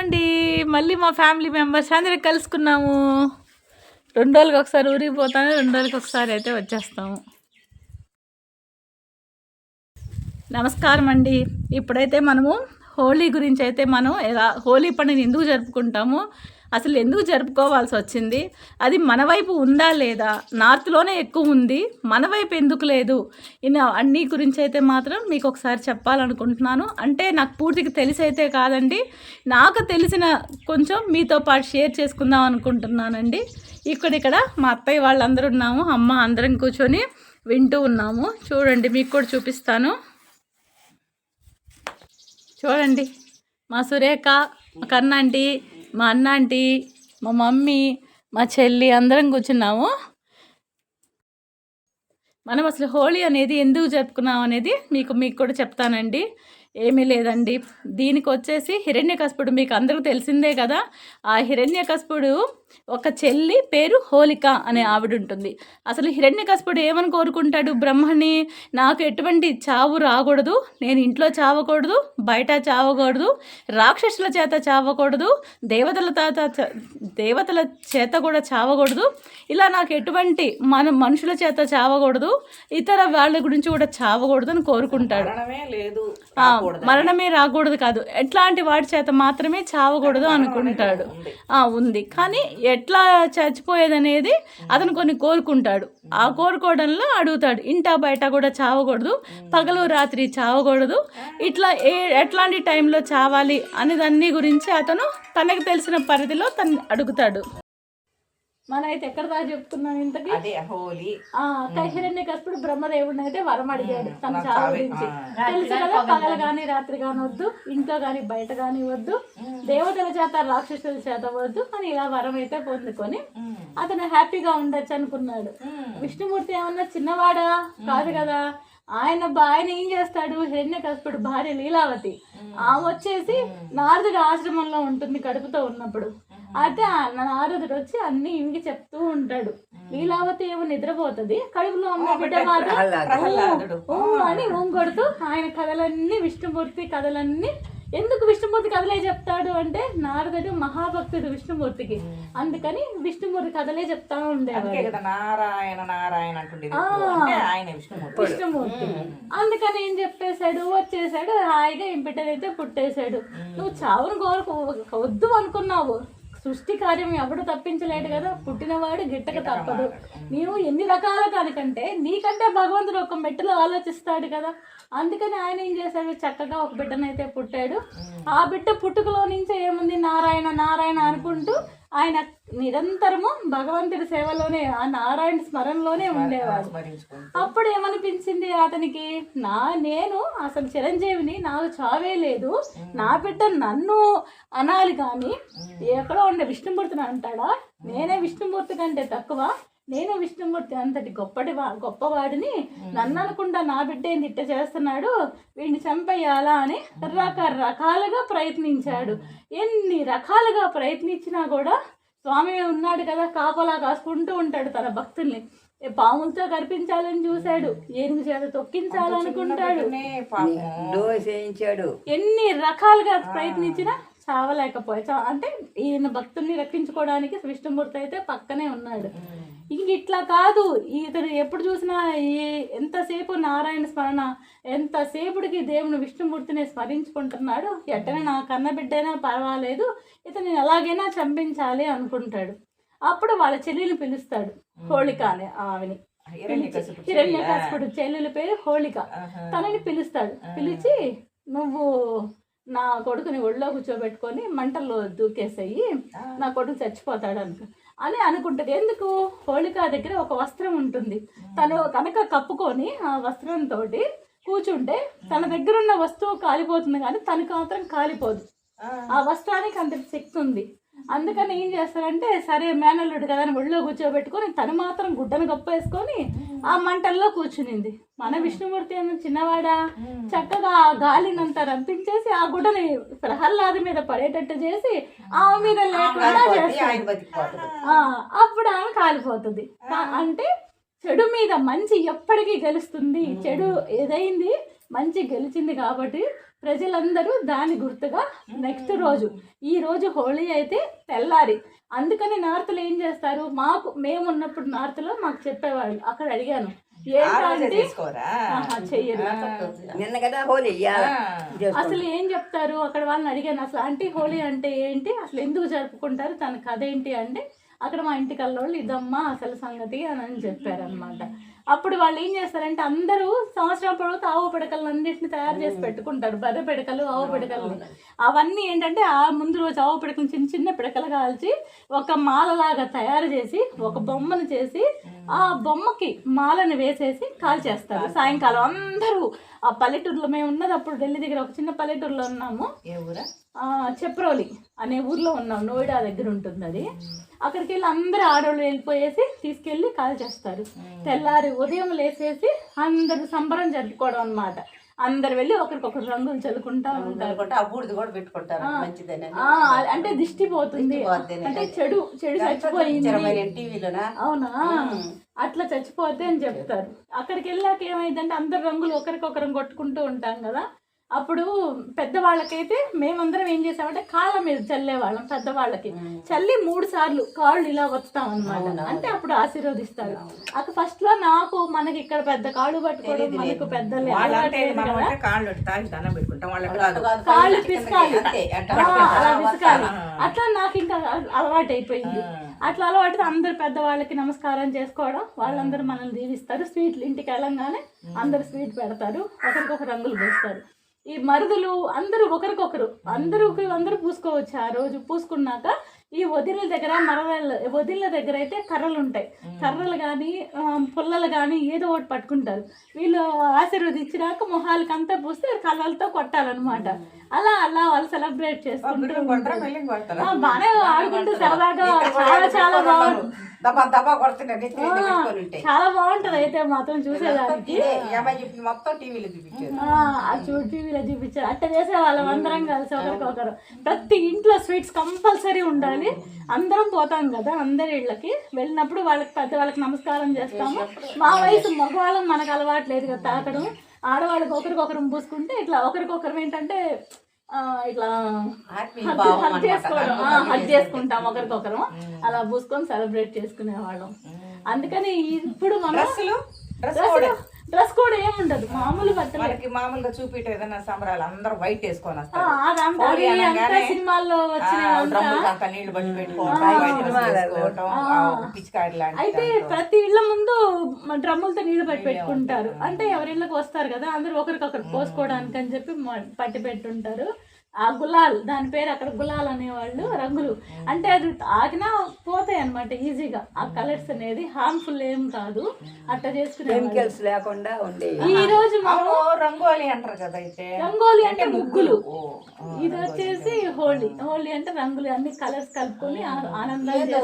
ఇదిగోండి మళ్ళీ మా ఫ్యామిలీ మెంబర్స్ అందరికి కలుసుకున్నాము. రెండు రోజులకి ఒకసారి ఊరికి పోతాను రెండు రోజులకి ఒకసారి అయితే వచ్చేస్తాము. నమస్కారం అండి. ఇప్పుడైతే మనము హోలీ గురించి అయితే మనం ఎలా హోలీ పండుగ ఎందుకు జరుపుకుంటాము? అసలు ఎందుకు జరుపుకోవాల్సి వచ్చింది? అది మన వైపు ఉందా లేదా? నార్త్లోనే ఎక్కువ ఉంది. మన వైపు ఎందుకు లేదు? ఇన్న అన్ని గురించి అయితే మాత్రం మీకు ఒకసారి చెప్పాలనుకుంటున్నాను. అంటే నాకు పూర్తిగా తెలిసి అయితే కాదండి. నాకు తెలిసిన కొంచెం మీతో పాటు షేర్ చేసుకుందాం అనుకుంటున్నానండి. ఇక్కడిక్కడ మా అత్తయ్య వాళ్ళందరూ ఉన్నాము. అమ్మ అందరం కూర్చొని వింటూ ఉన్నాము. చూడండి మీకు కూడా చూపిస్తాను. చూడండి మా సురేఖ మా కన్నాంటి మా అన్నాంటి మా మమ్మీ మా చెల్లి అందరం కూర్చున్నాము. మనం అసలు హోలీ అనేది ఎందుకు జరుపుకున్నాం అనేది మీకు మీకు కూడా చెప్తానండి. ఏమీ లేదండి. దీనికి వచ్చేసి హిరణ్యకశపుడు మీకు అందరికీ తెలిసిందే కదా. ఆ హిరణ్యకశపుడు ఒక చెల్లి పేరు హోలిక అనే ఆవిడ ఉంటుంది అసలు హిరణ్యకశపుడు ఏమని కోరుకుంటాడు? బ్రహ్మని నాకు ఎటువంటి చావు రాకూడదు. నేను ఇంట్లో చావకూడదు బయట చావకూడదు రాక్షసుల చేత చావకూడదు దేవతల తాత దేవతల చేత కూడా చావకూడదు. ఇలా నాకు ఎటువంటి మన మనుషుల చేత చావకూడదు ఇతర వాళ్ళ గురించి కూడా చావకూడదు అని కోరుకుంటాడు. మరణమే లేదు ఆ, మరణమే రాకూడదు కాదు. ఎట్లాంటి వాడి చేత మాత్రమే చావకూడదు అనుకుంటాడు. ఉంది. కానీ ఎట్లా చచ్చిపోయేదనేది అతను కొన్ని కోరుకుంటాడు. ఆ కోరుకోవడంలో అడుగుతాడు. ఇంటా బయట కూడా చావకూడదు. పగలు రాత్రి చావకూడదు. ఇట్లా ఏ ఎట్లాంటి టైంలో చావాలి అనేదన్నీ గురించి అతను తనకు తెలిసిన పరిధిలో తను అడుగుతాడు. మన అయితే ఎక్కడ దాకా చెప్తున్నాం ఇంతకి? అదే హోలీ. ఆ కైహిరణ్య బ్రహ్మదేవుడిని అయితే వరం అడిగాడు తన చావు చావే- గురించి. తెలుసు కదా పగలు కానీ రాత్రి కానీ వద్దు ఇంట్లో కానీ బయట కానీ వద్దు దేవతల చేత రాక్షసుల చేత వద్దు అని ఇలా వరం అయితే పొందుకొని అతను హ్యాపీగా ఉండొచ్చు అనుకున్నాడు. విష్ణుమూర్తి ఏమన్నా చిన్నవాడా? కాదు కదా. ఆయన ఆయన ఏం చేస్తాడు? హిరణ్య కసుపుడు భార్య లీలావతి. ఆమె వచ్చేసి నారదుడి ఆశ్రమంలో ఉంటుంది కడుపుతో ఉన్నప్పుడు. అయితే ఆ నారదుడు వచ్చి అన్ని ఇంటికి చెప్తూ ఉంటాడు. లీలావతి ఏమో నిద్రపోతుంది కడుపులో ఉన్న బిడ్డ మాత్రం అని ఊంగొడుతూ ఆయన కథలన్నీ విష్ణుమూర్తి కథలన్నీ ఎందుకు విష్ణుమూర్తి కథలే చెప్తాడు అంటే నారదుడు మహాభక్తుడు విష్ణుమూర్తికి. అందుకని విష్ణుమూర్తి కథలే చెప్తా ఉండేవాడు. నారాయణ నారాయణ విష్ణుమూర్తి. అందుకని ఏం చెప్పేశాడు? వచ్చేసాడు హాయిగా బిడ్డనైతే పుట్టేశాడు. నువ్వు చావును కోరుకు వద్దు అనుకున్నావు. సృష్టి కార్యం ఎవడు తప్పించలేడు కదా పుట్టినవాడు గిట్టక తప్పదు. నీవు ఎన్ని రకాల దానికంటే నీకంటే భగవంతుడు ఒక మెట్టులో ఆలోచిస్తాడు కదా. అందుకని ఆయన ఏం చేశాడు? చక్కగా ఒక బిడ్డనైతే పుట్టాడు. ఆ బిడ్డ పుట్టుకలో నుంచే ఏముంది? నారాయణ నారాయణ అనుకుంటూ ఆయన నిరంతరము భగవంతుడి సేవలోనే ఆ నారాయణ స్మరణలోనే ఉండేవాడు అప్పుడు ఏమనిపించింది అతనికి? నా నేను అసలు చిరంజీవిని నాకు చావే లేదు. నా బిడ్డ నన్ను అనాలి కానీ ఎక్కడో ఉండే విష్ణుమూర్తిని అంటాడా? నేనే విష్ణుమూర్తి కంటే తక్కువ. నేను విష్ణుమూర్తి అంతటి గొప్పటి వా- గొప్పవాడిని. నన్ను అనుకుంటా నా బిడ్డ ఏంది ఇట్ట చేస్తున్నాడు? వీడిని చంపేయాలా అని రకరకాలుగా ప్రయత్నించాడు. ఎన్ని రకాలుగా ప్రయత్నించినా కూడా స్వామి ఉన్నాడు కదా కాపలా కాసుకుంటూ ఉంటాడు తన భక్తుల్ని. ఏ పాములతో కనిపించాలని చూశాడు ఏనుగు చేత తొక్కించాలనుకుంటాడు. ఎన్ని రకాలుగా ప్రయత్నించినా చావలేకపోయా. అంటే ఈయన భక్తుల్ని రక్షించుకోవడానికి విష్ణుమూర్తి అయితే పక్కనే ఉన్నాడు. ఇంక ఇట్లా కాదు. ఇతను ఎప్పుడు చూసినా ఈ ఎంతసేపు నారాయణ స్మరణ ఎంతసేపుడికి దేవుని విష్ణుమూర్తిని స్మరించుకుంటున్నాడు ఎట్టనే నా కన్న బిడ్డైనా పర్వాలేదు. ఇతను ఎలాగైనా చంపించాలి అనుకుంటాడు. అప్పుడు వాళ్ళ చెల్లిని పిలుస్తాడు హోళిక అనే ఆమెని హిరణ్యకశిపుడు చెల్లెల పేరు హోళిక. తనని పిలుస్తాడు. పిలిచి నువ్వు నా కొడుకుని ఒళ్ళో కూర్చోబెట్టుకొని మంటల్లో దూకేసేయి. నా కొడుకు చచ్చిపోతాడు అనుకో అని అనుకుంటుంది. ఎందుకు? హోళిక దగ్గర ఒక వస్త్రం ఉంటుంది. తను కనుక కప్పుకొని ఆ వస్త్రంతో కూర్చుంటే తన దగ్గర ఉన్న వస్తువు కాలిపోతుంది కానీ తనకు మాత్రం కాలిపోదు. ఆ వస్త్రానికి అంత శక్తి ఉంది. అందుకని ఏం చేస్తారంటే సరే మేనల్లుడు కదా అని ఒళ్ళో కూర్చోబెట్టుకొని తను మాత్రం గుడ్డను గొప్పేసుకొని ఆ మంటల్లో కూర్చునింది. మన విష్ణుమూర్తి అన్న చిన్నవాడా? చక్కగా ఆ గాలినంతా రంపించేసి ఆ గుడ్డని ప్రహ్లాద మీద పడేటట్టు చేసి ఆమె మీద లేకుండా చేస్తాడు అప్పుడు ఆమె కాలిపోతుంది. అంటే చెడు మీద మంచి ఎప్పటికీ గెలుస్తుంది. చెడు ఏదైంది? మంచి గెలిచింది కాబట్టి ప్రజలందరూ దాని గుర్తుగా నెక్స్ట్ రోజు. ఈ రోజు హోళీ అయితే తెల్లారి. అందుకని నార్త్లో ఏం చేస్తారు? మాకు మేము ఉన్నప్పుడు నార్త్లో మాకు చెప్పేవాళ్ళు. అక్కడ అడిగాను. అసలు ఏం చెప్తారు? అక్కడ వాళ్ళని అడిగాను. అసలు అంటే హోలీ అంటే ఏంటి? అసలు ఎందుకు జరుపుకుంటారు? తన కథ ఏంటి అంటే అక్కడ మా ఇంటి కల్లోళ్ళు ఇదమ్మా అసలు సంగతి అని అని చెప్పారనమాట అప్పుడు వాళ్ళు ఏం చేస్తారంటే అందరూ సంవత్సరం పొడవుతా ఆవు పిడకలు అన్నింటిని తయారు చేసి పెట్టుకుంటారు. బర్రె పిడకలు ఆవు పిడకలు అవన్నీ ఏంటంటే ఆ ముందు రోజు ఆవు పిడకలు చిన్న చిన్న పిడకలు కాల్చి ఒక మాలలాగా తయారు చేసి ఒక బొమ్మను చేసి ఆ బొమ్మకి మాలను వేసేసి కాల్చేస్తారు. సాయంకాలం అందరూ ఆ పల్లెటూరులో మేము ఉన్నది అప్పుడు ఢిల్లీ దగ్గర ఒక చిన్న పల్లెటూరులో ఉన్నాము. ఏ ఊరా? చెప్రోలి అనే ఊర్లో ఉన్నాం నోయిడా దగ్గర ఉంటుంది అది. అక్కడికి వెళ్ళి అందరు ఆడవాళ్ళు వెళ్ళిపోయేసి తీసుకెళ్ళి కాల్ చేస్తారు. తెల్లారి ఉదయం లేసేసి అందరు సంబరం జరుపుకోవడం అన్నమాట. అందరు వెళ్ళి ఒకరికొకరు రంగులు చల్లుకుంటా ఉంటారు. అనుకుంటే ఆ బూడిది కూడా పెట్టుకుంటారు. మంచిదని? ఆ, అంటే దిష్టి పోతుంది. అంటే చెడు చెడు చచ్చిపోయింది. అవునా? అట్లా చచ్చిపోతే అని చెప్తారు. అక్కడికి వెళ్ళాక ఏమైందంటే అందరు రంగులు ఒకరికొకరం కొట్టుకుంటూ ఉంటాం కదా. అప్పుడు పెద్దవాళ్ళకైతే మేమందరం ఏం చేసామంటే కాళ్ళ మీద చల్లేవాళ్ళం పెద్దవాళ్ళకి. చల్లి మూడు సార్లు కాళ్ళు ఇలా వస్తాం అనమాట అంటే అప్పుడు ఆశీర్వదిస్తారు. అక్కడ ఫస్ట్లో నాకు మనకి ఇక్కడ పెద్ద కాళ్ళు పట్టుకోవడం మనకు. అంటే కాళ్ళు పిసకాలి. అలా. పిసకాలి. అట్లా నాకు ఇంకా అలవాటు అయిపోయింది అట్లా అలవాటు అందరు పెద్దవాళ్ళకి నమస్కారం చేసుకోవడం. వాళ్ళందరూ మనల్ని దీవిస్తారు. స్వీట్లు ఇంటికి వెళ్ళంగానే అందరు స్వీట్ పెడతారు. ఒకరికొకరు రంగులు పూస్తారు ఈ మరుదులు అందరూ ఒకరికొకరు అందరూ అందరూ పూసుకోవచ్చు. ఆ రోజు పూసుకున్నాక ఈ వదిల దగ్గర మరదల వదిల దగ్గర అయితే కర్రలు ఉంటాయి. కర్రలు కానీ పుల్లలు కానీ ఏదో ఒకటి పట్టుకుంటారు. వీళ్ళు ఆశీర్వదించినాక మొహాలకి అంతా పూస్తే కర్రలతో కొట్టాలన్నమాట. అలా అలా వాళ్ళు సెలబ్రేట్ బాగానే ఆడుకుంటూ సరదాగా చాలా చాలా బాగుంటుంది. చాలా అయితే మాత్రం చూసేదానికి. మొత్తం టీవీలో చూపించారు. టీవీలో చూపించారు. అట్ట చేసే వాళ్ళం అందరం కలిసి ఒకరికొకరు. ప్రతి ఇంట్లో స్వీట్స్ కంపల్సరీ ఉండాలి. అందరం పోతాం కదా అందరి ఇళ్ళకి. వెళ్ళినప్పుడు వాళ్ళకి పెద్ద వాళ్ళకి నమస్కారం చేస్తాము. మా వయసు మగవాళ్ళం మనకు అలవాటు లేదు కదా తాకడం. ఆడవాళ్ళకి ఒకరికొకరు పూసుకుంటే ఇట్లా ఒకరికొకరు ఏంటంటే ఇట్లా అన్నమాట. చేసుకోవడం. హగ్ చేసుకుంటాం ఒకరికొకరు. అలా పూసుకొని సెలబ్రేట్ చేసుకునే వాళ్ళం అందుకని ఇప్పుడు మనం డ్రెస్సులు? డ్రెస్ కూడా ఏముండదు మామూలు బట్టలు. మనకి మామూలుగా చూపిట ఏదైనా సంబరాలు అందరూ వైట్ వేసుకొని వస్తారు. సినిమాల్లో వచ్చిన నీళ్ళు బట్టి పెట్టుకోవటం అయితే ప్రతి ఇళ్ళ ముందు డ్రమ్ములతో నీళ్ళు పట్టి పెట్టుకుంటారు. అంటే ఎవరి ఇళ్ళకి వస్తారు కదా అందరూ ఒకరికొకరు పోసుకోవడానికి అని చెప్పి పట్టి పెట్టుంటారు. ఆ గులాల్ దాని పేరు అక్కడ గులాల్ అనేవాళ్ళు రంగులు. అంటే అది తాగినా పోతాయి అనమాట ఈజీగా. ఆ కలర్స్ అనేది హార్మ్ఫుల్ ఏం కాదు. అట్లా చేసుకునే కెమికల్స్ లేకుండా ఉండే ఈ రోజు మనం రంగోలి అంటారు కదా అయితే. రంగోలి అంటే ముగ్గులు. ఆ, ఇది వచ్చేసి హోలీ. హోలీ అంటే రంగులు అన్ని కలర్స్ కలుపుకొని ఆ- ఆనందంగా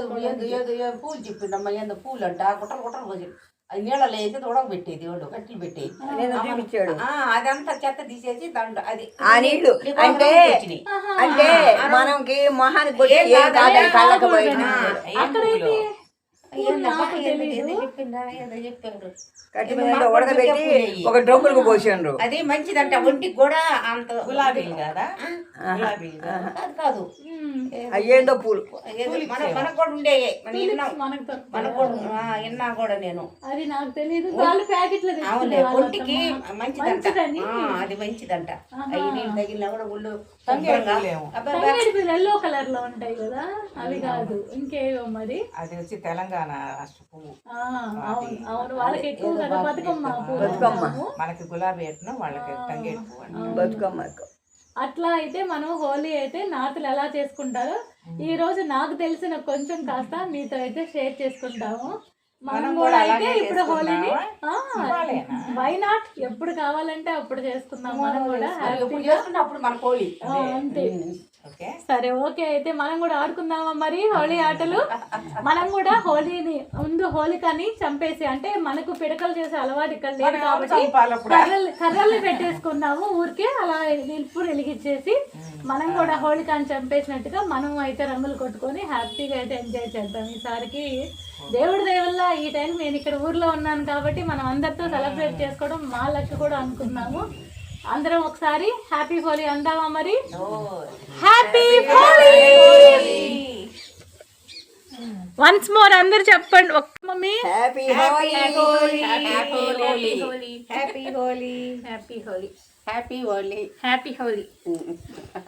పూలు చెప్పిండమ్మా పూలు అంట. అది నీళ్ళలో వేసి ఉడకబెట్టేది వాడు కట్టెలు పెట్టి నేను చూపించాడు. ఆ, అదంతా చెత్త తీసేసి దాంట్లో అది ఆ నీళ్ళు. అంటే. అంటే మనకి మొహానికి కళ్ళకు. పోయిన. కట్టి మీద ఉడకబెట్టి. ఒక డ్రమ్ములకు పోసిండ్రు. అది మంచిదంట ఒంటికి కూడా అంత గులాబీలు కదా? కదా? అయ్యేందో పూలు. మనకు కూడా ఉండే మనకు విన్నా కూడా నేను. అది నాకు తెలియదు వాళ్ళ ఒంటికి. మంచిదంట. అది మంచిదంట. అవి నీళ్ళు తగిలినా కూడా ఒళ్ళు ఎల్లో కలర్లో ఉంటాయి కదా అవి కాదు. ఇంకేవో మరి? అది వచ్చి తెలంగాణ. పువ్వు అవును వాళ్ళకి ఎక్కువ కదా బతుకమ్మ బతుకమ్మ. మనకి గులాబీ ఎట్నో వాళ్ళకి తంగేడు పువ్వు అంటారు. బతుకమ్మకు అట్లా అయితే మనం హోలీ అయితే నార్త్లు ఎలా చేసుకుంటారో ఈ రోజు నాకు తెలిసిన కొంచెం కాస్త మీతో అయితే షేర్ చేసుకుంటాము. మనం కూడా అయితే అలాగే ఇప్పుడు హోలీని? వై నాట్ ఎప్పుడు కావాలంటే అప్పుడు చేసుకుందాం. మనం కూడా హ్యాపీగా చేసుకుంటే అప్పుడు మన ఆ, అంతే. సరే ఓకే అయితే మనం కూడా ఆడుకుందామా మరి హోలీ ఆటలు? మనం కూడా హోలీని ముందు హోలికని చంపేసి అంటే మనకు పిడకలు చేసే అలవాటు ఇక్కడ లేదు కాబట్టి చంపాలప్పుడు. కర్రలు కర్రలు పెట్టేసుకున్నాము ఊరికే అలా నిలుపు వెలిగించేసి మనం కూడా హోలికాని చంపేసినట్టుగా మనం అయితే రంగులు కొట్టుకొని హ్యాపీగా అయితే ఎంజాయ్ చేద్దాం ఈసారికి. దేవుడి దేవల్ల ఈ టైం నేను ఇక్కడ ఊర్లో ఉన్నాను కాబట్టి మనం అందరితో సెలబ్రేట్ చేసుకోవడం మా లక్ కూడా అనుకున్నాము. అందరం ఒకసారి హ్యాపీ హోలీ అందామా మరి? హ్యాపీ హోలీ! వన్స్ మోర్ అందరు చెప్పండి ఒక్క mummy. Happy Holi! Happy Holi! Happy Holi! Happy Holi! Happy Holi happy Holi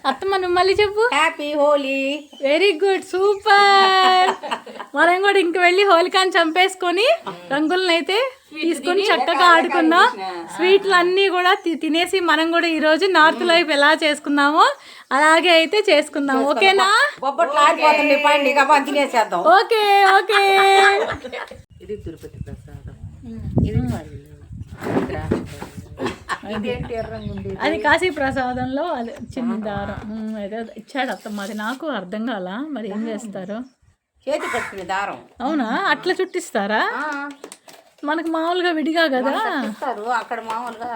అత్తమ్మ నువ్వు మళ్ళీ చెప్పు. Happy Holi very good super మనం కూడా ఇంక వెళ్ళి హోలికాని చంపేసుకొని రంగులను అయితే తీసుకొని చక్కగా ఆడుకుందాం. స్వీట్లు అన్నీ కూడా తి- తినేసి మనం కూడా ఈ రోజు నార్త్ లైఫ్ ఎలా చేసుకుందామో అలాగే అయితే చేసుకుందాం. ఓకేనా? Okay okay. ఇది తిరుపతి ప్రసాదం. ఎర్రంగా ఉంది అది. కాశీ ప్రసాదంలో అది చిన్న దారం. ఏదో ఇచ్చాడు అత్తమ్మ అది నాకు అర్థం కాల? మరి ఏం చేస్తారు? చేతి కట్టుకునే దారం. అవునా? అట్లా చుట్టిస్తారా? మనకు మామూలుగా విడిగా కదా? ఇస్తారు అక్కడ మామూలుగా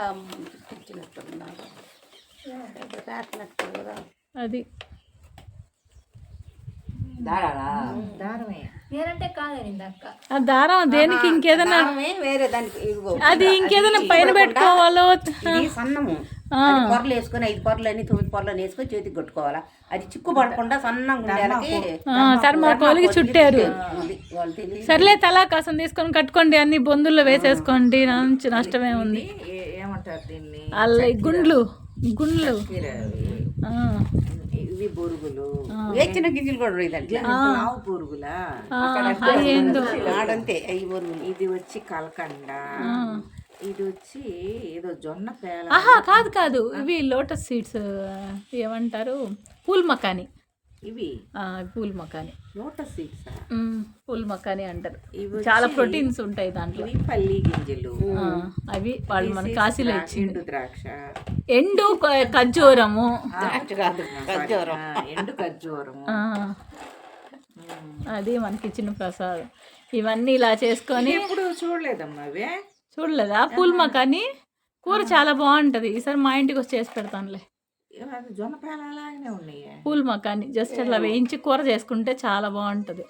అది. దారాలా? దారమే. అక్క ఆ దారం దేనికి ఇంకేదైనా దారమే వేరే దానికి ఇదిగో. అది ఇంకేదైనా పైన పెట్టుకోవాలో? ఇది సన్నము. అది పొరలు వేసుకొని ఐదు పొరలు అని తొమ్మిది పొరలు వేసుకొని చేతికి కట్టుకోవాలా? అది చిక్కు పడకుండా సన్నంగా థర్మాకోల్కి చుట్టారు. సర్లే తలా కాసం తీసుకొని కట్టుకోండి అన్ని బొందుల్లో వేసేసుకోండి మంచి నష్టమే ఉంది. ఏమంటారు దీన్ని? అల్ల గుండ్లు గుండ్లు. ఆ, ఇవి బొరుగులు. వేచిన గింజలు కూడా దాంట్లో ఆవు బొరుగులా? ఆడంతే. అవి బరువులు ఇది వచ్చి కలకండ. ఇది వచ్చి ఏదో జొన్న పేల. ఆహా కాదు కాదు. ఇవి లోటస్ సీడ్స్ ఏమంటారు? పూల్ మకాని ఇవి? ఆ, phool makhani. Lotus seeds? Pool makhana అంటారు. ఇవి చాలా ప్రోటీన్స్ ఉంటాయి దాంట్లో. ఇవి పల్లి గింజలు. ఆ, అవి వాళ్ళు మన కాశీలో ఇచ్చింది. ఎండు ద్రాక్ష. ఎండు ఖర్జూరము. ద్రాక్ష కాదు ఖర్జూరం. ఎండు ఖర్జూరము. ఆ, అది మనకి ఇచ్చిన ప్రసాదం. ఇవన్నీ ఇలా చేసుకొని ఎప్పుడు చూడలేదమ్మా అవే? చూడలేదా? పూల్ మకాని? కూర చాలా బాగుంటది. ఈసారి మా ఇంటికి వచ్చి చేసి పెడతానులే. జొన్న ఉన్నాయి. పూల్ మకాని జస్ట్ అట్లా వేయించి కూర చేసుకుంటే చాలా బాగుంటది.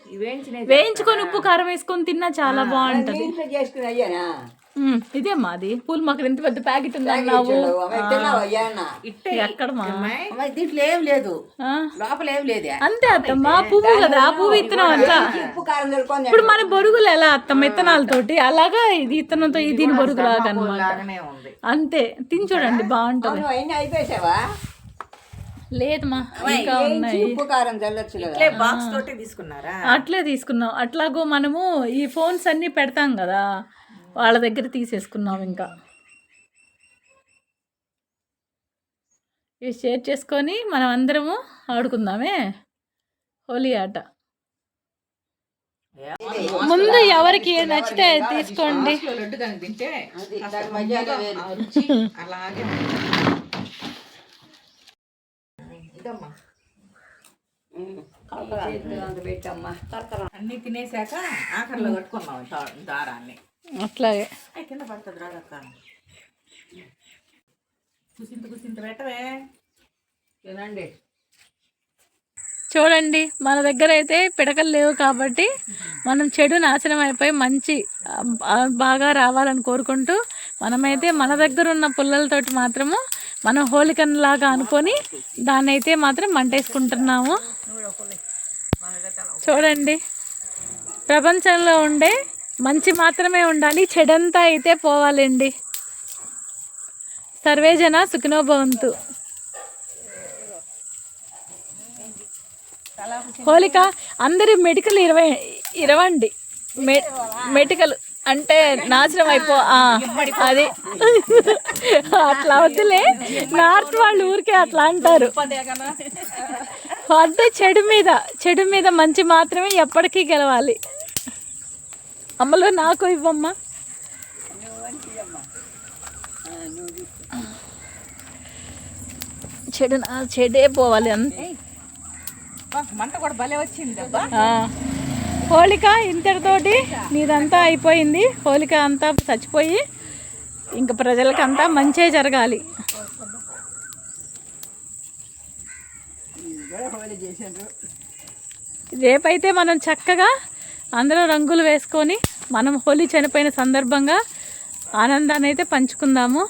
వేయించుకొని ఉప్పు కారం వేసుకొని తిన్నా చాలా బాగుంటది. ఇదే మాది పూల్ మకాని ఇంత పెద్ద ప్యాకెట్ అయ్యానా? ఇట్టే ఎక్కడ మా అమ్మ, దీంట్లో ఏం లేదు? లోపల ఏం లేదే. అంతే అత్తమ్మ పువ్వు కదా పువ్వు ఇత్తనం అంతా. ఉప్పు కారం తెలుకొని ఇప్పుడు మన బొరుగులు ఎలా అత్తమ్మ ఇత్తనాలతోటి అలాగా ఇది ఇత్తనంతో ఇది దీని బొరుగు లాగా అనమాట లాగానే ఉంది. అంతే తిని చూడండి బాగుంటది. అయిపోయావా లేదమ్మా ఇంకా ఉన్నాయి. ఉప్పు కారం చల్లొచ్చు కదా. ఇట్లే బాక్స్ తోటి తీసుకున్నారా? అట్లే తీసుకున్నాం. అట్లాగో మనము ఈ ఫోన్స్ అన్ని పెడతాం కదా వాళ్ళ దగ్గర తీసేసుకున్నాం ఇంకా. ఇవి షేర్ చేసుకొని మనం అందరము ఆడుకుందామే. హోలీ ఆట. ముందు ఎవరికి నచ్చితే తీసుకోండి. అలాగే పెట్టమ్మా. అన్ని తినేసాక ఆఖరిలో కట్టుకున్నాం దారాన్ని. అట్లాగే. కింద పడుతుంది రాదక్క. కుసింత కుసింత పెట్టవే. తినండి. చూడండి మన దగ్గర అయితే పిడకలు లేవు కాబట్టి మనం చెడు నాశనం అయిపోయి మంచి బాగా రావాలని కోరుకుంటూ మనమైతే మన దగ్గర ఉన్న పుల్లలతోటి మాత్రము మనం హోలికన్లాగా అనుకొని దాన్ని అయితే మాత్రం మంటేసుకుంటున్నాము. చూడండి. ప్రపంచంలో ఉండే మంచి మాత్రమే ఉండాలి చెడంతా అయితే పోవాలండి. సర్వేజన సుఖినోభవంతు. హోలిక అందరి మెడికల్ ఇరవై ఇరవండి. మె మెడికల్. అంటే నాశనం అయిపో అది. అట్లా వద్దులే. నార్త్ వాళ్ళు ఊరికే అట్లా అంటారు. అంటే చెడు మీద చెడు మీద మంచి మాత్రమే ఎప్పటికీ గెలవాలి. అమ్మలో నాకు ఇవ్వమ్మా. చెడు చెడే పోవాలి అంతే. మంట కూడా భలే వచ్చింది హోళిక హోలిక ఇంతటితోటి నీదంతా అయిపోయింది. హోలిక అంతా చచ్చిపోయి ఇంకా ప్రజలకంతా మంచే జరగాలి. రేపైతే మనం చక్కగా అందరూ రంగులు వేసుకొని మనం హోలీ చనిపోయిన సందర్భంగా ఆనందాన్ని అయితే పంచుకుందాము.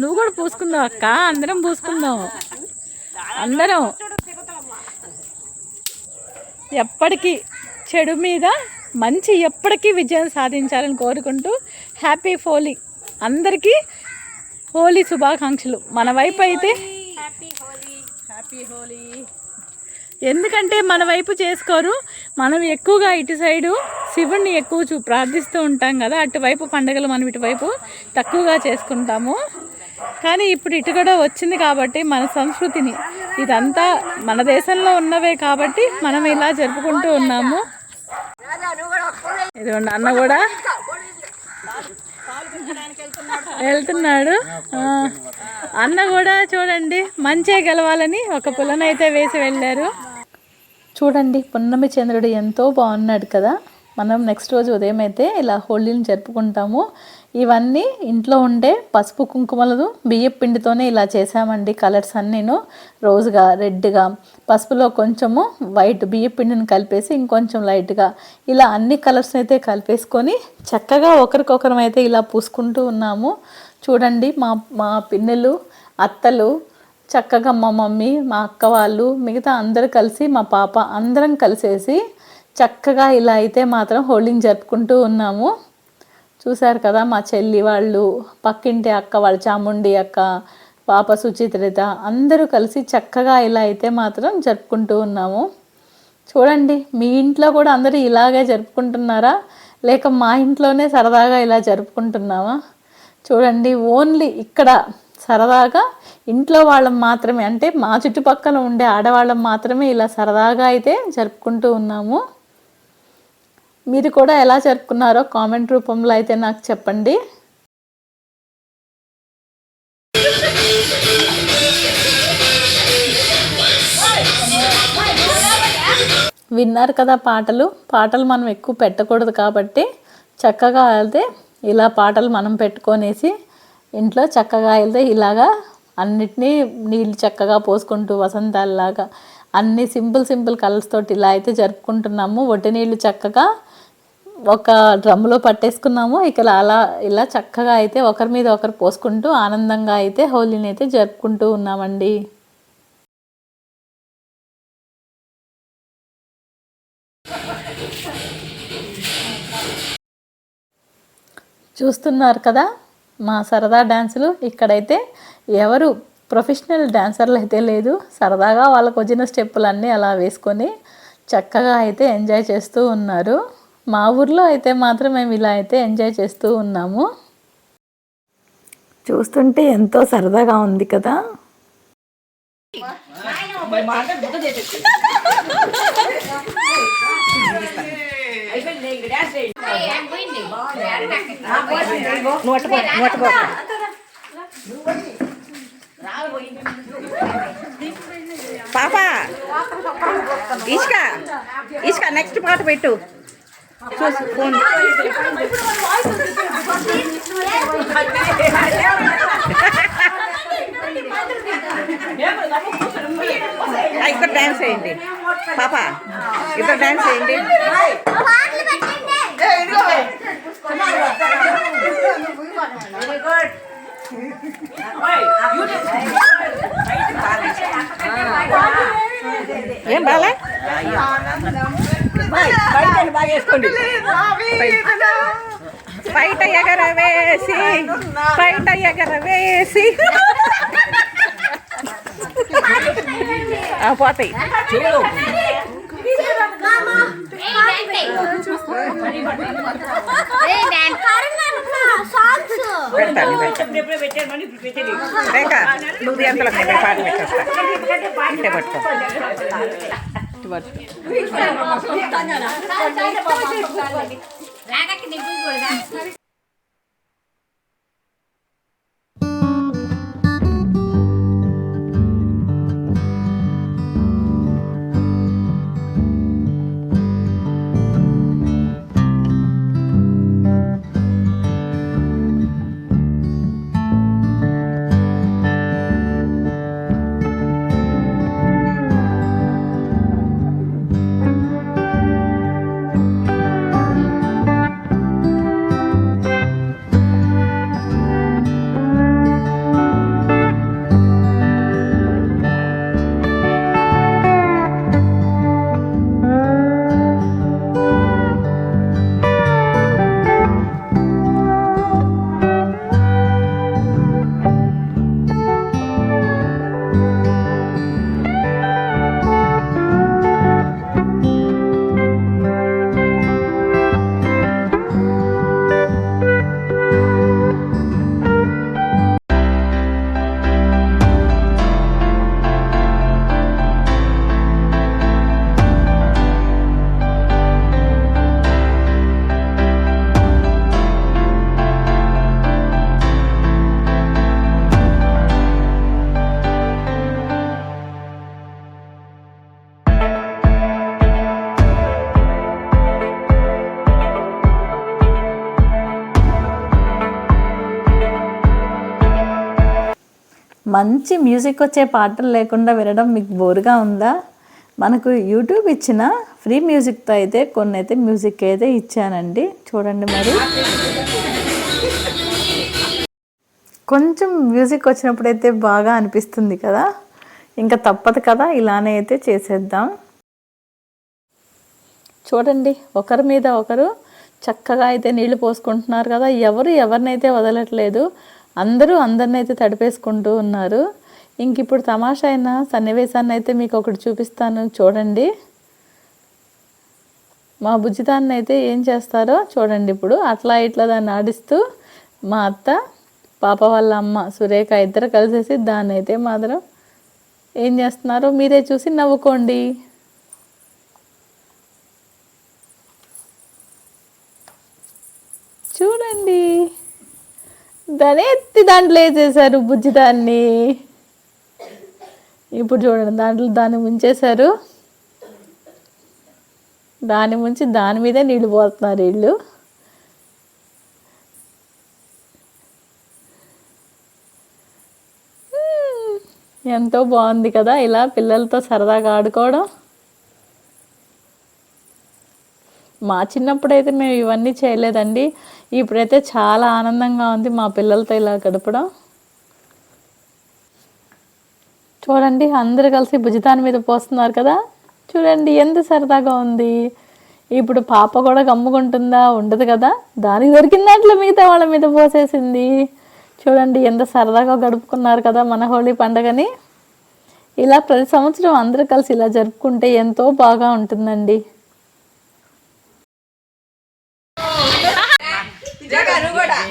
నువ్వు కూడా పూసుకుందావు అక్క. అందరం పూసుకుందాం అందరం. ఎప్పటికీ చెడు మీద మంచి ఎప్పటికీ విజయం సాధించాలని కోరుకుంటూ హ్యాపీ హోలీ. అందరికీ హోలీ శుభాకాంక్షలు. మన వైపు అయితే హ్యాపీ హోలీ. ఎందుకంటే మన వైపు చేసుకోరు మనం ఎక్కువగా ఇటు సైడు శివుణ్ణి ఎక్కువ చూ ప్రార్థిస్తూ ఉంటాం కదా అటువైపు పండుగలు మనం ఇటువైపు తక్కువగా చేసుకుంటాము. కానీ ఇప్పుడు ఇటు కూడా వచ్చింది కాబట్టి మన సంస్కృతిని. ఇదంతా మన దేశంలో ఉన్నవే కాబట్టి మనం ఇలా జరుపుకుంటూ ఉన్నాము. ఇదిగోండి అన్న కూడా వెళ్తున్నాడు. అన్న కూడా చూడండి మంచే గెలవాలని ఒక పుల్లనైతే వేసి వెళ్ళారు. చూడండి పున్నమి చంద్రుడు ఎంతో బాగున్నాడు కదా. మనం నెక్స్ట్ రోజు ఉదయం అయితే ఇలా హోళీని జరుపుకుంటాము. ఇవన్నీ ఇంట్లో ఉండే పసుపు కుంకుమలు బియ్యపు పిండితోనే ఇలా చేసామండి కలర్స్ అన్నీను. రోజుగా రెడ్గా పసుపులో కొంచెము వైట్ బియ్యపు పిండిని కలిపేసి ఇంకొంచెం లైట్గా ఇలా అన్ని కలర్స్ అయితే కలిపేసుకొని చక్కగా ఒకరికొకరం అయితే ఇలా పూసుకుంటూ ఉన్నాము. చూడండి మా మా పిన్నెలు అత్తలు చక్కగా మా మమ్మీ మా అక్క వాళ్ళు మిగతా అందరూ కలిసి మా పాప అందరం కలిసేసి చక్కగా ఇలా అయితే మాత్రం హోల్డింగ్ జరుపుకుంటూ ఉన్నాము. చూశారు కదా మా చెల్లి వాళ్ళు పక్కింటి అక్క వాళ్ళ చాముండి అక్క పాప సుచిత్రిత అందరూ కలిసి చక్కగా ఇలా అయితే మాత్రం జరుపుకుంటూ ఉన్నాము. చూడండి మీ ఇంట్లో కూడా అందరూ ఇలాగే జరుపుకుంటున్నారా? లేక మా ఇంట్లోనే సరదాగా ఇలా జరుపుకుంటున్నామా చూడండి ఓన్లీ ఇక్కడ సరదాగా ఇంట్లో వాళ్ళం మాత్రమే అంటే మా చుట్టుపక్కల ఉండే ఆడవాళ్ళం మాత్రమే ఇలా సరదాగా అయితే జరుపుకుంటూ ఉన్నాము. మీరు కూడా ఎలా జరుపుకున్నారో కామెంట్ రూపంలో అయితే నాకు చెప్పండి. విన్నారు కదా పాటలు. పాటలు మనం ఎక్కువ పెట్టకూడదు కాబట్టి చక్కగా వెళ్తే ఇలా పాటలు మనం పెట్టుకొనేసి ఇంట్లో చక్కగా వెళ్తే ఇలాగా అన్నిటినీ నీళ్ళు చక్కగా పోసుకుంటూ వసంతాలలాగా అన్ని సింపుల్ సింపుల్ కలర్స్ తోటి ఇలా అయితే జరుపుకుంటున్నాము. ఒట్టి నీళ్ళు చక్కగా ఒక డ్రమ్ములో పట్టేసుకున్నాము. ఇక అలా ఇలా చక్కగా అయితే ఒకరి మీద ఒకరు పోసుకుంటూ ఆనందంగా అయితే హోలీని అయితే జరుపుకుంటూ ఉన్నామండి. చూస్తున్నారు కదా మా సరదా డ్యాన్సులు ఇక్కడైతే ఎవరు ప్రొఫెషనల్ డ్యాన్సర్లు అయితే లేదు. సరదాగా వాళ్ళకు వచ్చిన స్టెప్పులన్నీ అలా వేసుకొని చక్కగా అయితే ఎంజాయ్ చేస్తూ ఉన్నారు. మా ఊర్లో అయితే మాత్రం మేము ఇలా అయితే ఎంజాయ్ చేస్తూ ఉన్నాము. చూస్తుంటే ఎంతో సరదాగా ఉంది కదా. పాప ఇష్క ఇష్క నెక్స్ట్ పాట పెట్టు. ఫోన్ ఆ, ఇక్కడ డాన్స్ చేయండి. పాప ఇక్కడ డాన్స్ చేయండి. ఏం బాలే? బాగా వేసుకోండి. బయట ఎగరవేసి బయట ఎగరవేసి. ఆ, పోతాయి. పెడతాను పెడతాను రేఖ నువ్వు ఎంతలో పాట పెట్టేస్తా. ఇంటే పట్టుకో పట్టుకో మంచి మ్యూజిక్ వచ్చే పాటలు లేకుండా వినడం మీకు బోరుగా ఉందా? మనకు యూట్యూబ్ ఇచ్చిన ఫ్రీ మ్యూజిక్తో అయితే కొన్ని అయితే మ్యూజిక్ అయితే ఇచ్చానండి. చూడండి మరి. కొంచెం మ్యూజిక్ వచ్చినప్పుడైతే బాగా అనిపిస్తుంది కదా? ఇంకా తప్పదు కదా? ఇలానే అయితే చేసేద్దాం. చూడండి ఒకరి మీద ఒకరు చక్కగా అయితే నీళ్ళు పోసుకుంటున్నారు కదా? ఎవరు ఎవరినైతే వదలట్లేదు అందరూ అందరిని అయితే తడిపేసుకుంటూ ఉన్నారు. ఇంక ఇప్పుడు తమాషా అయిన సన్నివేశాన్ని అయితే మీకు ఒకటి చూపిస్తాను. చూడండి. మా బుజ్జితాన్ని అయితే ఏం చేస్తారో చూడండి ఇప్పుడు. అట్లా ఇట్లా దాన్ని ఆడిస్తూ మా అత్త పాప వాళ్ళ అమ్మ సురేఖ ఇద్దరు కలిసేసి దాన్ని అయితే మాత్రం ఏం చేస్తున్నారో మీరే చూసి నవ్వుకోండి. చూడండి. దాన్ని ఎత్తి దాంట్లో వేసేసారు బుజ్జి దాన్ని. ఇప్పుడు చూడండి దాంట్లో దాన్ని ముంచేశారు. దాని ముంచి దాని మీదే నీళ్ళు పోతున్నారు వీళ్ళు. ఎంతో బాగుంది కదా ఇలా పిల్లలతో సరదాగా ఆడుకోవడం. మా చిన్నప్పుడు అయితే మేము ఇవన్నీ చేయలేదండి. ఇప్పుడైతే చాలా ఆనందంగా ఉంది మా పిల్లలతో ఇలా గడపడం. చూడండి అందరు కలిసి భుజితాని మీద పోస్తున్నారు కదా. చూడండి ఎంత సరదాగా ఉంది. ఇప్పుడు పాప కూడా గమ్ముకుంటుందా? ఉండదు కదా. దానికి దొరికిన దాంట్లో మిగతా వాళ్ళ మీద పోసేసింది. చూడండి ఎంత సరదాగా గడుపుకున్నారు కదా మన హోలీ పండగని. ఇలా ప్రతి సంవత్సరం అందరూ కలిసి ఇలా జరుపుకుంటే ఎంతో బాగా ఉంటుందండి.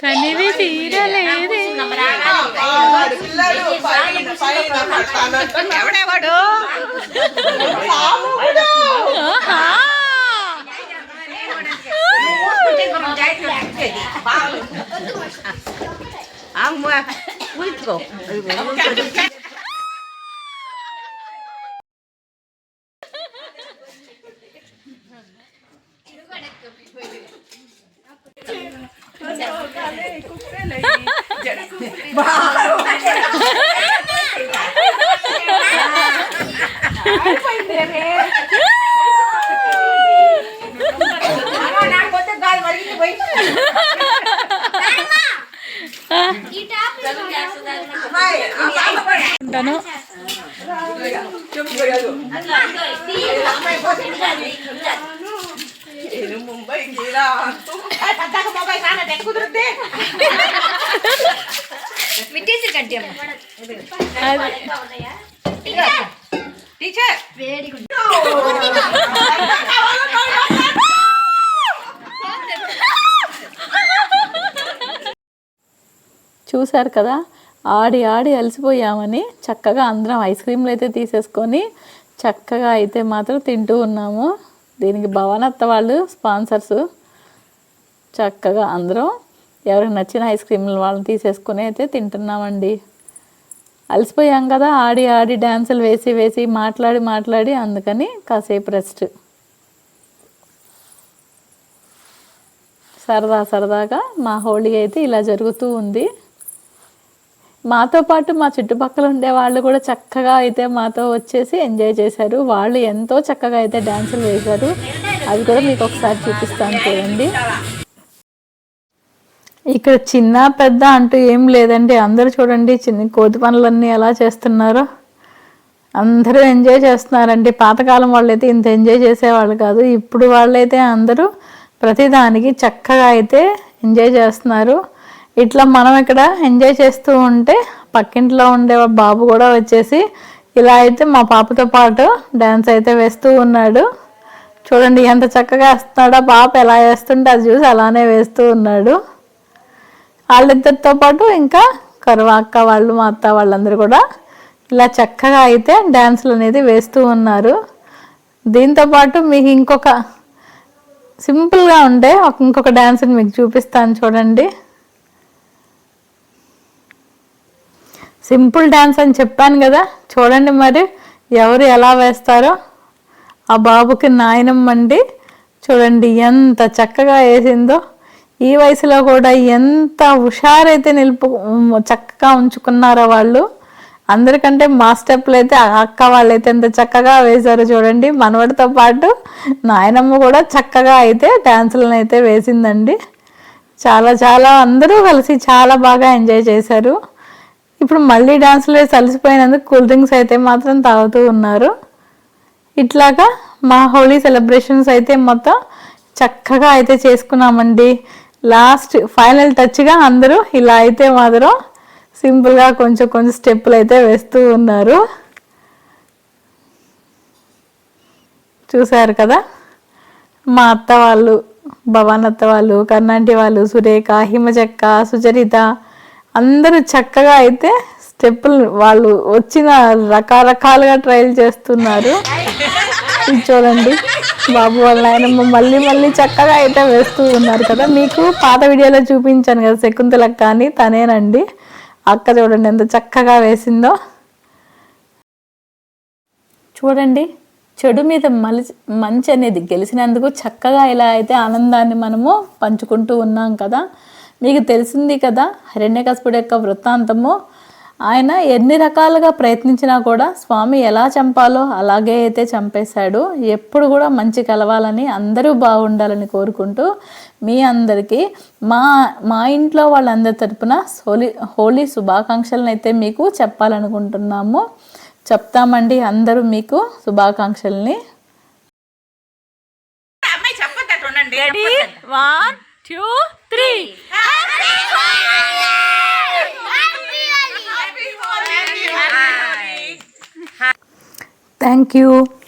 కనివి తీరలేదే ఎవడేవాడు ఆహా! అమ్మ ఊహించుకో ఉంటాను విట్టేసి కంటి అమ్మ అది టీచర్ చూశారు కదా ఆడి ఆడి అలసిపోయామని చక్కగా అందరం ఐస్ క్రీమ్లు అయితే తీసేసుకొని చక్కగా అయితే మాత్రం తింటూ ఉన్నాము. దీనికి భవనత్త వాళ్ళు స్పాన్సర్స్. చక్కగా అందరం ఎవరికి నచ్చిన ఐస్ క్రీమ్లు వాళ్ళని తీసేసుకొని అయితే తింటున్నామండి. అలసిపోయాం కదా ఆడి ఆడి డ్యాన్సులు వేసి వేసి మాట్లాడి మాట్లాడి అందుకని కాసేపు రెస్ట్. సరదా సరదాగా మా హోళీ అయితే ఇలా జరుగుతూ ఉంది. మాతో పాటు మా చుట్టుపక్కల ఉండే వాళ్ళు కూడా చక్కగా అయితే మాతో వచ్చేసి ఎంజాయ్ చేశారు. వాళ్ళు ఎంతో చక్కగా అయితే డ్యాన్సులు వేశారు. అవి కూడా మీకు ఒకసారి చూపిస్తాను చూడండి. ఇక్కడ చిన్న పెద్ద అంటూ ఏం లేదండి. అందరూ చూడండి చిన్న కోతి పనులన్నీ ఎలా చేస్తున్నారో. అందరూ ఎంజాయ్ చేస్తున్నారండి. పాతకాలం వాళ్ళైతే ఇంత ఎంజాయ్ చేసేవాళ్ళు కాదు. ఇప్పుడు వాళ్ళైతే అందరూ ప్రతిదానికి చక్కగా అయితే ఎంజాయ్ చేస్తున్నారు. ఇట్లా మనం ఇక్కడ ఎంజాయ్ చేస్తూ ఉంటే పక్కింట్లో ఉండే బాబు కూడా వచ్చేసి ఇలా అయితే మా పాపతో పాటు డ్యాన్స్ అయితే వేస్తూ ఉన్నాడు. చూడండి ఎంత చక్కగా వేస్తున్నాడో పాప ఎలా వేస్తుంటే అది చూసి అలానే వేస్తూ ఉన్నాడు. వాళ్ళిద్దరితో పాటు ఇంకా కరువా అక్క వాళ్ళు మా అత్త వాళ్ళందరూ కూడా ఇలా చక్కగా అయితే డ్యాన్సులు అనేది వేస్తూ ఉన్నారు. దీంతో పాటు మీకు ఇంకొక సింపుల్గా ఉండే ఇంకొక డ్యాన్స్ని మీకు చూపిస్తాను చూడండి. సింపుల్ డ్యాన్స్ అని చెప్పాను కదా. చూడండి మరి ఎవరు ఎలా వేస్తారో. ఆ బాబుకి నాయనమ్మండి చూడండి ఎంత చక్కగా వేసిందో. ఈ వయసులో కూడా ఎంత హుషారైతే నిలుపు చక్కగా ఉంచుకున్నారో వాళ్ళు. అందరికంటే మా స్టెప్లు అయితే అక్క వాళ్ళు అయితే ఎంత చక్కగా వేశారో చూడండి. మనవడితో పాటు నాయనమ్మ కూడా చక్కగా అయితే డ్యాన్సులను అయితే వేసిందండి. చాలా చాలా అందరూ కలిసి చాలా బాగా ఎంజాయ్ చేశారు. ఇప్పుడు మళ్ళీ డ్యాన్స్లో చలిసిపోయినందుకు అలసిపోయినందుకు కూల్ డ్రింక్స్ అయితే మాత్రం తాగుతూ ఉన్నారు. ఇట్లాగా మా హోలీ సెలబ్రేషన్స్ అయితే మొత్తం చక్కగా అయితే చేసుకున్నామండి. లాస్ట్ ఫైనల్ టచ్గా అందరూ ఇలా అయితే మాత్రం సింపుల్గా కొంచెం కొంచెం స్టెప్పులు అయితే వేస్తూ ఉన్నారు. చూశారు కదా? మా అత్త వాళ్ళు భవాన్ అత్త వాళ్ళు కర్ణాంటి వాళ్ళు సురేఖ హిమచక్క సుచరిత అందరూ చక్కగా అయితే స్టెప్పులు వాళ్ళు వచ్చిన రకరకాలుగా ట్రయల్ చేస్తున్నారు. చూడండి. బాబు వాళ్ళ నాయనమ్మ మళ్ళీ మళ్ళీ చక్కగా అయితే వేస్తూ ఉన్నారు కదా. మీకు పాత వీడియోలో చూపించాను కదా శకుంతలకు కానీ తనేనండి. అక్క చూడండి ఎంత చక్కగా వేసిందో. చూడండి. చెడు మీద మలిచి మంచి అనేది గెలిచినందుకు చక్కగా ఇలా అయితే ఆనందాన్ని మనము పంచుకుంటూ ఉన్నాం కదా. మీకు తెలిసింది కదా హిరణ్యకశపుడు యొక్క వృత్తాంతము. ఆయన ఎన్ని రకాలుగా ప్రయత్నించినా కూడా స్వామి ఎలా చంపాలో అలాగే అయితే చంపేశాడు. ఎప్పుడు కూడా మంచి కలవాలని అందరూ బాగుండాలని కోరుకుంటూ మీ అందరికీ మా మా ఇంట్లో వాళ్ళందరి తరపున హోలీ హోలీ శుభాకాంక్షలను అయితే మీకు చెప్పాలనుకుంటున్నాము. చెప్తామండి అందరూ మీకు శుభాకాంక్షల్ని. One two three. Happy Holidays! Happy Holidays! Happy Holidays! Thank you.